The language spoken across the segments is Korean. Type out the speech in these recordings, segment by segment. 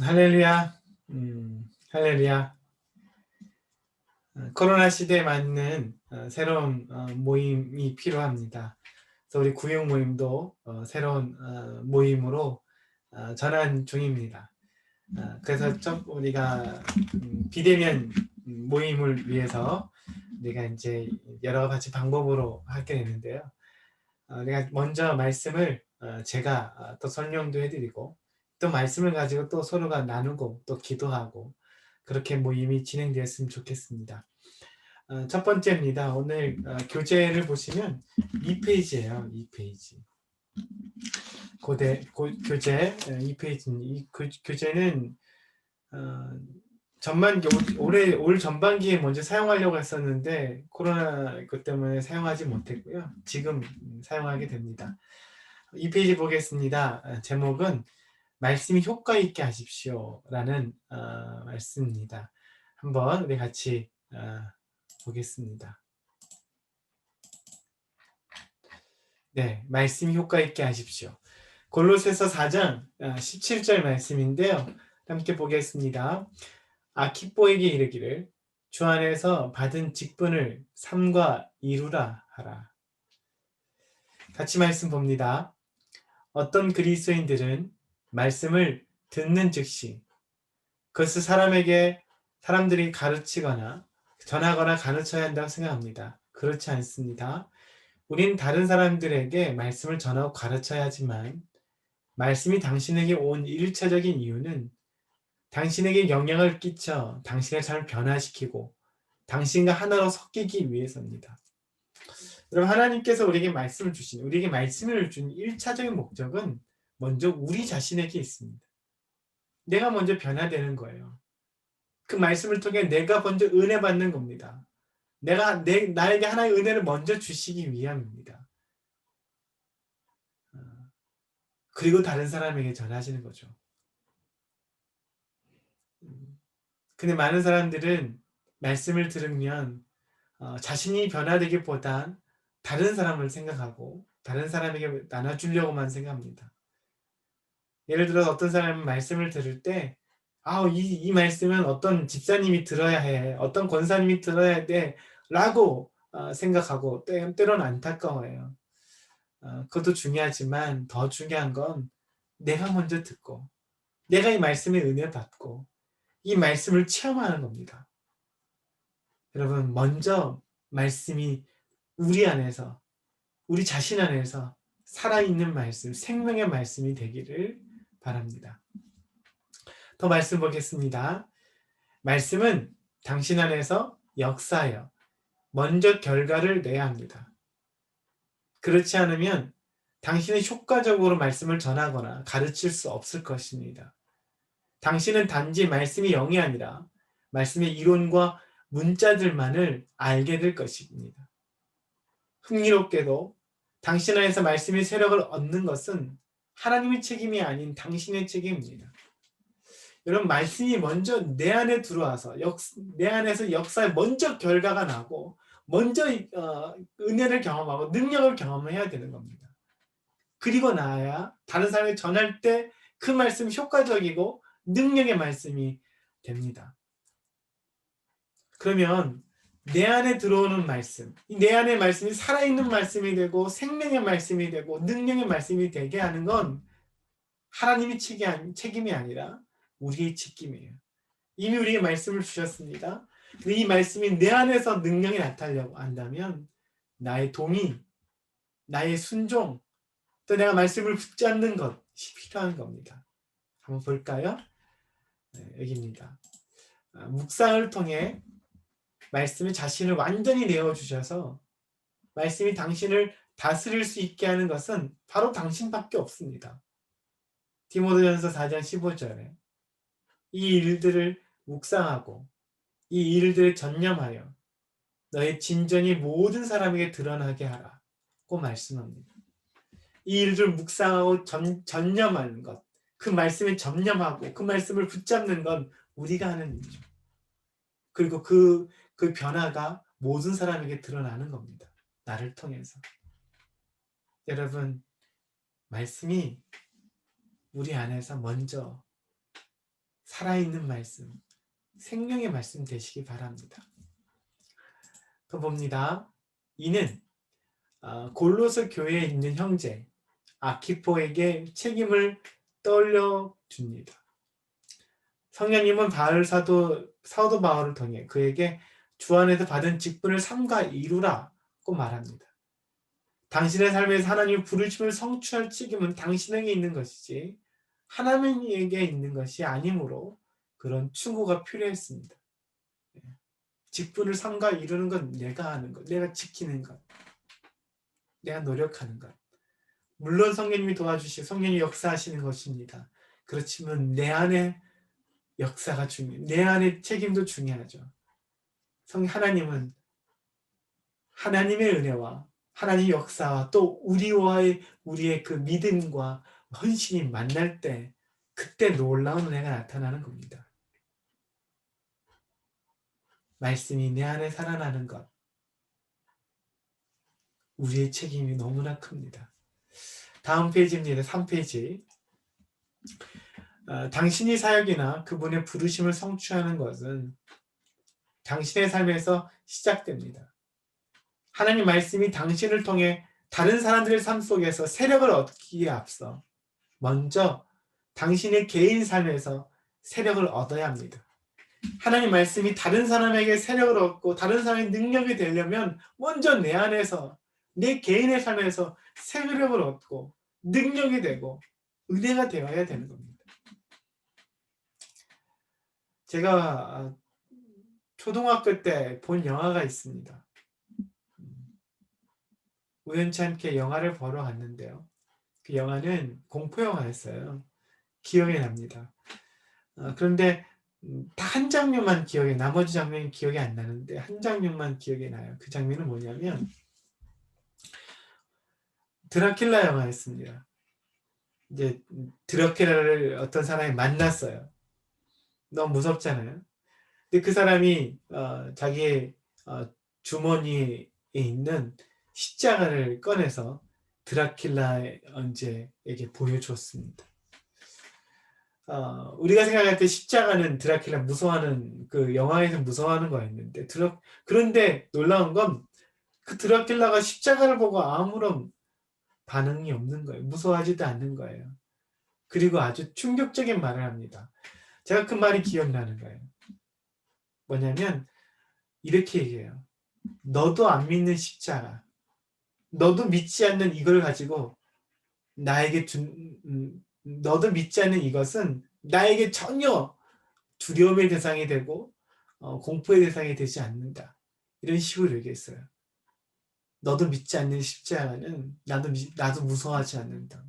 할렐루야. 음, 할렐루야. 어, 코로나 시대에 맞는 어, 새로운 어, 모임이 필요합니다. 그래서 우리 구육 모임도 어, 새로운 어, 모임으로 어, 전환 중입니다. 어, 그래서 좀 우리가 음, 비대면 모임을 위해서 우리가 이제 여러 가지 방법으로 하게 되는데요. 어, 내가 먼저 말씀을 어, 제가 어, 또 설명도 해드리고 또 말씀을 가지고 또 서로가 나누고 또 기도하고 그렇게 모임이 진행되었으면 좋겠습니다. 어, 첫 번째입니다. 오늘 어, 교재를 보시면 2페이지예요. 2페이지. 고대 고, 교재 2페이지. 이 교, 교재는 어, 전반기 올해 올 전반기에 먼저 사용하려고 했었는데 코로나 그 때문에 사용하지 못했고요. 지금 사용하게 됩니다. 2페이지 보겠습니다. 어, 제목은 말씀이 효과 있게 하십시오 라는 어, 말씀입니다. 한번 우리 같이 어, 보겠습니다. 네, 말씀이 효과 있게 하십시오. 골로새서 4장 17절 말씀인데요. 함께 보겠습니다. 아키뽀에게 이르기를 주 안에서 받은 직분을 삼과 이루라 하라. 같이 말씀 봅니다. 어떤 그리스도인들은 말씀을 듣는 즉시 그것을 사람에게 사람들이 가르치거나 전하거나 가르쳐야 한다고 생각합니다. 그렇지 않습니다. 우린 다른 사람들에게 말씀을 전하고 가르쳐야 하지만 말씀이 당신에게 온 일차적인 이유는 당신에게 영향을 끼쳐 당신의 삶을 변화시키고 당신과 하나로 섞이기 위해서입니다. 여러분 하나님께서 우리에게 말씀을 주신 우리에게 말씀을 준 1차적인 목적은 먼저 우리 자신에게 있습니다. 내가 먼저 변화되는 거예요. 그 말씀을 통해 내가 먼저 은혜 받는 겁니다. 내가 내 나에게 하나의 은혜를 먼저 주시기 위함입니다. 어, 그리고 다른 사람에게 전하시는 거죠. 음, 근데 많은 사람들은 말씀을 들으면 어, 자신이 변화되기보단 다른 사람을 생각하고 다른 사람에게 나눠주려고만 생각합니다. 예를 들어서 어떤 사람은 말씀을 들을 때, 아, 이, 이 말씀은 어떤 집사님이 들어야 해, 어떤 권사님이 들어야 돼, 라고 어, 생각하고 때, 때로는 안타까워해요. 어, 그것도 중요하지만 더 중요한 건 내가 먼저 듣고, 내가 이 말씀의 은혜 받고, 이 말씀을 체험하는 겁니다. 여러분, 먼저 말씀이 우리 안에서, 우리 자신 안에서 살아있는 말씀, 생명의 말씀이 되기를 바랍니다. 더 말씀 보겠습니다. 말씀은 당신 안에서 역사하여 먼저 결과를 내야 합니다. 그렇지 않으면 당신은 효과적으로 말씀을 전하거나 가르칠 수 없을 것입니다. 당신은 단지 말씀이 영이 아니라 말씀의 이론과 문자들만을 알게 될 것입니다. 흥미롭게도 당신 안에서 말씀의 세력을 얻는 것은 하나님의 책임이 아닌 당신의 책임입니다. 여러분 말씀이 먼저 내 안에 들어와서 역, 내 안에서 역사에 먼저 결과가 나고 먼저 어, 은혜를 경험하고 능력을 경험해야 되는 겁니다. 그리고 나야 다른 사람에 전할 때 그 말씀이 효과적이고 능력의 말씀이 됩니다. 그러면 내 안에 들어오는 말씀, 내 안의 말씀이 살아있는 말씀이 되고 생명의 말씀이 되고 능력의 말씀이 되게 하는 건 하나님의 책임이 아니라 우리의 책임이에요. 이미 우리에게 말씀을 주셨습니다. 이 말씀이 내 안에서 능력이 나타나려고 한다면 나의 동의, 나의 순종, 또 내가 말씀을 붙잡는 것이 필요한 겁니다. 한번 볼까요? 네, 여기입니다. 아, 묵상을 통해 말씀이 자신을 완전히 내어주셔서 말씀이 당신을 다스릴 수 있게 하는 것은 바로 당신밖에 없습니다. 디모데전서 4장 15절에 이 일들을 묵상하고 이 일들에 전념하여 너의 진전이 모든 사람에게 드러나게 하라고 말씀합니다. 이 일들을 묵상하고 전, 전념하는 것, 그 말씀에 전념하고 그 말씀을 붙잡는 건 우리가 하는 일이죠. 그리고 그, 그 변화가 모든 사람에게 드러나는 겁니다. 나를 통해서. 여러분, 말씀이 우리 안에서 먼저 살아있는 말씀, 생명의 말씀 되시기 바랍니다. 더 봅니다. 이는 아, 골로새 교회에 있는 형제 아키포에게 책임을 떠올려 줍니다. 성령님은 바울 사도 사도 바울을 통해 그에게 주 안에서 받은 직분을 삼가 이루라고 말합니다. 당신의 삶에서 하나님의 부르심을 성취할 책임은 당신에게 있는 것이지 하나님에게 있는 것이 아니므로 그런 충고가 필요했습니다. 예. 직분을 삼가 이루는 건 내가 하는 것, 내가 지키는 것, 내가 노력하는 것. 물론 성령님이 도와주시고 성령이 역사하시는 것입니다. 그렇지만 내 안에 역사가 중요, 내 안에 책임도 중요하죠. 성 하나님은 하나님의 은혜와 하나님의 역사와 또 우리와의 우리의 그 믿음과 헌신이 만날 때 그때 놀라운 은혜가 나타나는 겁니다. 말씀이 내 안에 살아나는 것 우리의 책임이 너무나 큽니다. 다음 페이지입니다. 3페이지. 어, 당신이 사역이나 그분의 부르심을 성취하는 것은 당신의 삶에서 시작됩니다. 하나님 말씀이 당신을 통해 다른 사람들의 삶 속에서 세력을 얻기에 앞서 먼저 당신의 개인 삶에서 세력을 얻어야 합니다. 하나님 말씀이 다른 사람에게 세력을 얻고 다른 사람의 능력이 되려면 먼저 내 안에서 내 개인의 삶에서 세력을 얻고 능력이 되고 은혜가 되어야 되는 겁니다. 제가 초등학교 때 본 영화가 있습니다. 우연치 않게 영화를 보러 갔는데요. 그 영화는 공포 영화였어요. 기억이 납니다. 어, 그런데 음, 다한 장면만 기억에 나머지 장면이 기억이 안 나는데 한 장면만 기억이 나요. 그 장면은 뭐냐면 드라큘라 영화였습니다. 이제 드라큘라를 어떤 사람이 만났어요. 너무 무섭잖아요. 근데 그 사람이 어, 자기의 어, 주머니에 있는 십자가를 꺼내서 드라큘라 언제에게 보여주었습니다. 어, 우리가 생각할 때 십자가는 드라큘라 무서워하는 그 영화에서 무서워하는 거였는데 드라, 그런데 놀라운 건 그 드라큘라가 십자가를 보고 아무런 반응이 없는 거예요. 무서워하지도 않는 거예요. 그리고 아주 충격적인 말을 합니다. 제가 그 말이 기억나는 거예요. 뭐냐면 이렇게 얘기해요. 너도 안 믿는 십자가, 너도 믿지 않는 이걸 가지고 나에게 준, 음, 너도 믿지 않는 이것은 나에게 전혀 두려움의 대상이 되고 어, 공포의 대상이 되지 않는다. 이런 식으로 얘기했어요. 너도 믿지 않는 십자가는 나도 나도 무서워하지 않는다.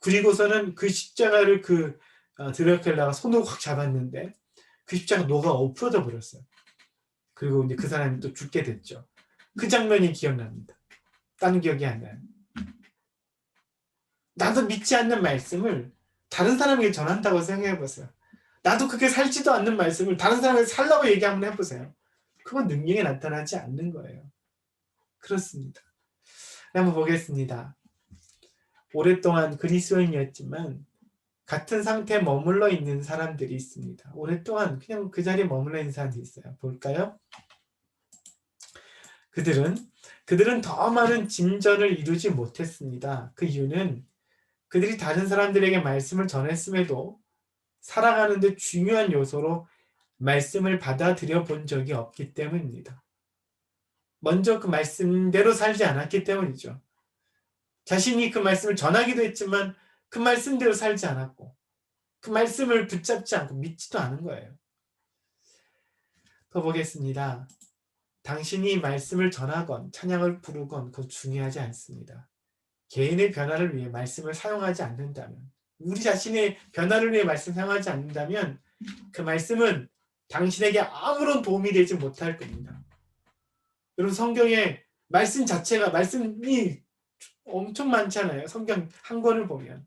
그리고서는 그 십자가를 그 어, 드라큘라가 손으로 확 잡았는데 그 십자가 녹아 엎어져 버렸어요. 그리고 이제 그 사람이 또 죽게 됐죠. 그 장면이 기억납니다. 다른 기억이 안 나요. 나도 믿지 않는 말씀을 다른 사람에게 전한다고 생각해 보세요. 나도 그게 살지도 않는 말씀을 다른 사람에게 살라고 얘기 한번 해보세요. 그건 능력이 나타나지 않는 거예요. 그렇습니다. 한번 보겠습니다. 오랫동안 그리스도인이었지만 같은 상태에 머물러 있는 사람들이 있습니다. 오랫동안 그냥 그 자리에 머물러 있는 사람들이 있어요. 볼까요? 그들은 그들은 더 많은 진전을 이루지 못했습니다. 그 이유는 그들이 다른 사람들에게 말씀을 전했음에도 살아가는 데 중요한 요소로 말씀을 받아들여 본 적이 없기 때문입니다. 먼저 그 말씀대로 살지 않았기 때문이죠. 자신이 그 말씀을 전하기도 했지만 그 말씀대로 살지 않았고 그 말씀을 붙잡지 않고 믿지도 않은 거예요. 더 보겠습니다. 당신이 말씀을 전하건 찬양을 부르건 그것 중요하지 않습니다. 개인의 변화를 위해 말씀을 사용하지 않는다면 우리 자신의 변화를 위해 말씀 사용하지 않는다면 그 말씀은 당신에게 아무런 도움이 되지 못할 겁니다. 여러분 성경에 말씀 자체가 말씀이 엄청 많잖아요. 성경 한 권을 보면.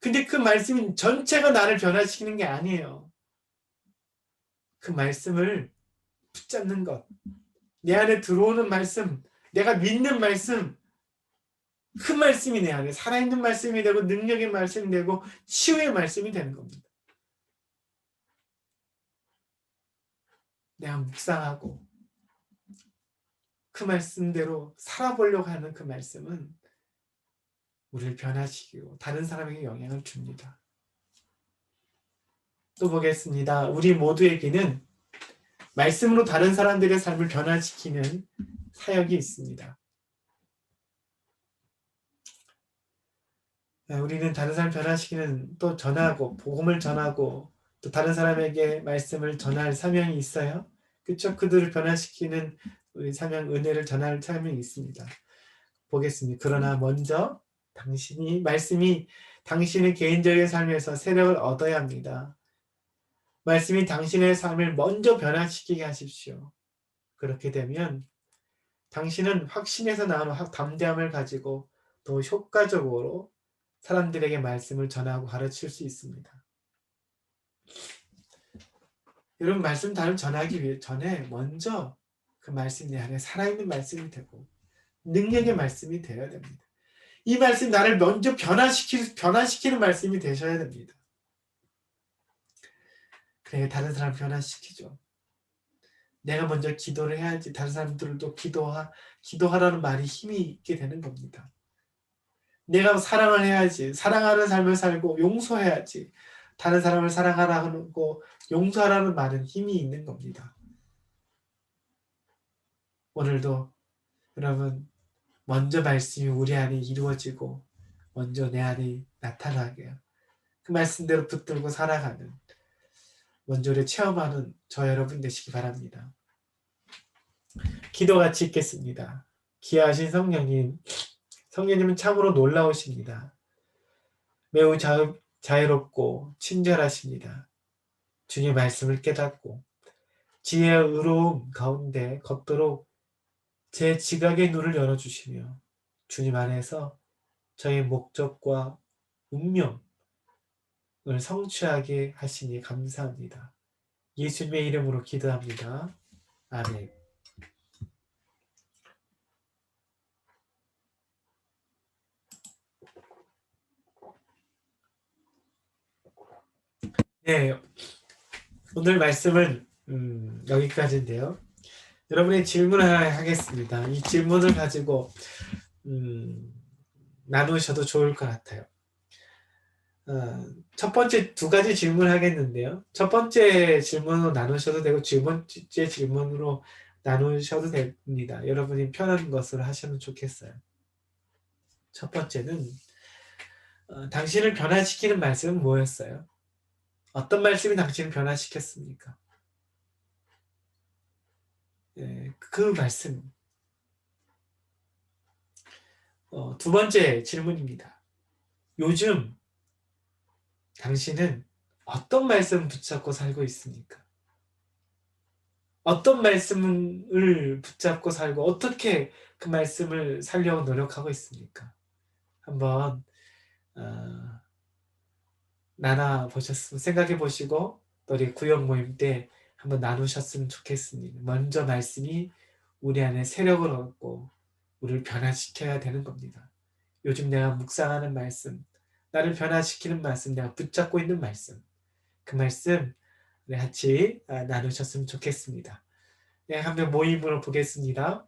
근데 그 말씀 전체가 나를 변화시키는 게 아니에요. 그 말씀을 붙잡는 것. 내 안에 들어오는 말씀, 내가 믿는 말씀, 그 말씀이 내 안에 살아있는 말씀이 되고 능력의 말씀이 되고 치유의 말씀이 되는 겁니다. 내가 묵상하고 그 말씀대로 살아보려고 하는 그 말씀은 우리를 변화시키고 다른 사람에게 영향을 줍니다. 또 보겠습니다. 우리 모두에게는 말씀으로 다른 사람들의 삶을 변화시키는 사역이 있습니다. 네, 우리는 다른 사람 변화시키는 또 전하고 복음을 전하고 또 다른 사람에게 말씀을 전할 사명이 있어요. 그렇죠? 그들을 변화시키는 우리 사명 은혜를 전할 사명이 있습니다. 보겠습니다. 그러나 먼저 당신이 말씀이 당신의 개인적인 삶에서 세력을 얻어야 합니다. 말씀이 당신의 삶을 먼저 변화시키게 하십시오. 그렇게 되면 당신은 확신에서 나오는 담대함을 가지고 더 효과적으로 사람들에게 말씀을 전하고 가르칠 수 있습니다. 여러분 말씀 다른 전하기 위해 전에 먼저 그 말씀이 내 안에 살아있는 말씀이 되고 능력의 말씀이 되어야 됩니다. 이 말씀 나를 먼저 변화시키, 변화시키는 말씀이 되셔야 됩니다. 그래 다른 사람 변화시키죠. 내가 먼저 기도를 해야지 다른 사람들도 기도하, 기도하라는 말이 힘이 있게 되는 겁니다. 내가 사랑을 해야지 사랑하는 삶을 살고 용서해야지 다른 사람을 사랑하라고 용서하라는 말은 힘이 있는 겁니다. 오늘도 여러분 먼저 말씀이 우리 안에 이루어지고 먼저 내 안에 나타나게 그 말씀대로 붙들고 살아가는 먼저를 체험하는 저 여러분 되시기 바랍니다. 기도 같이 읽겠습니다. 귀하신 성령님, 성령님은 참으로 놀라우십니다. 매우 자, 자유롭고 친절하십니다. 주님 말씀을 깨닫고 지혜와 의로움 가운데 걷도록 제 지각의 눈을 열어주시며 주님 안에서 저의 목적과 운명을 성취하게 하시니 감사합니다. 예수님의 이름으로 기도합니다. 아멘. 네, 오늘 말씀은 음, 여기까지인데요. 여러분의 질문을 하겠습니다. 이 질문을 가지고 음, 나누셔도 좋을 것 같아요. 어, 첫 번째 두 가지 질문을 하겠는데요. 첫 번째 질문으로 나누셔도 되고 두 번째 질문으로 나누셔도 됩니다. 여러분이 편한 것을 하시면 좋겠어요. 첫 번째는 어, 당신을 변화시키는 말씀은 뭐였어요? 어떤 말씀이 당신을 변화시켰습니까? 예, 그 말씀. 어, 두 번째 질문입니다. 요즘 당신은 어떤 말씀 붙잡고 살고 있습니까? 어떤 말씀을 붙잡고 살고 어떻게 그 말씀을 살려고 노력하고 있습니까? 한번 어, 나눠 보셨으면 생각해 보시고 우리 구역 모임 때 한번 나누셨으면 좋겠습니다. 먼저 말씀이 우리 안에 세력을 얻고 우리를 변화시켜야 되는 겁니다. 요즘 내가 묵상하는 말씀, 나를 변화시키는 말씀, 내가 붙잡고 있는 말씀, 그 말씀 같이 아, 나누셨으면 좋겠습니다. 네, 한번 모임으로 보겠습니다.